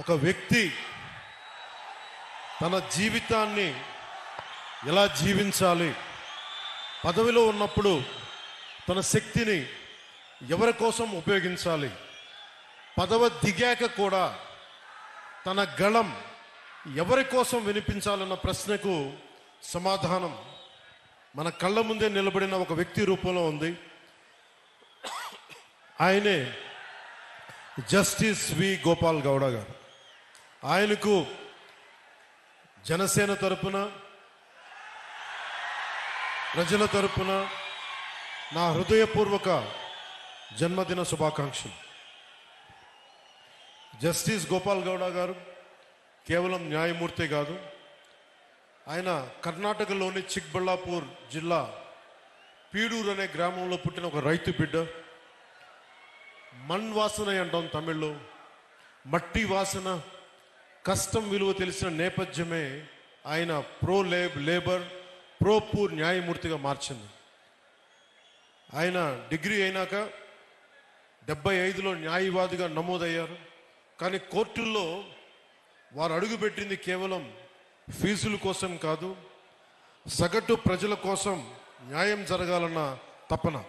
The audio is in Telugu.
ఒక వ్యక్తి తన జీవితాన్ని ఎలా జీవించాలి? పదవిలో ఉన్నప్పుడు తన శక్తిని ఎవరి కోసం ఉపయోగించాలి? పదవ దిగాక కూడా తన గళం ఎవరి కోసం వినిపించాలన్న ప్రశ్నకు సమాధానం మన కళ్ళ ముందే నిలబడిన ఒక వ్యక్తి రూపంలో ఉంది. ఆయనే జస్టిస్ వి గోపాల్ గౌడ గారు. ఆయనకు జనసేన తరపున ప్రజల తరపున నా హృదయపూర్వక జన్మదిన శుభాకాంక్షలు. జస్టిస్ గోపాల్ గౌడ గారు కేవలం న్యాయమూర్తి కాదు ఆయన కర్ణాటకలోని చిక్బళ్ళాపూర్ జిల్లా పీడూరు అనే గ్రామంలో పుట్టిన ఒక రైతు బిడ్డ మణ్ వాసన అంటాం తమిళ్ళో మట్టి వాసన కష్టం విలువ తెలిసిన నేపథ్యమే ఆయన ప్రో లేబ్ లేబర్ ప్రో పూర్ న్యాయమూర్తిగా మార్చింది. ఆయన డిగ్రీ అయినాక డెబ్బై ఐదులో న్యాయవాదిగా నమోదయ్యారు. కానీ కోర్టుల్లో వారు అడుగుపెట్టింది కేవలం ఫీజుల కోసం కాదు సగటు ప్రజల కోసం న్యాయం జరగాలన్న తపన.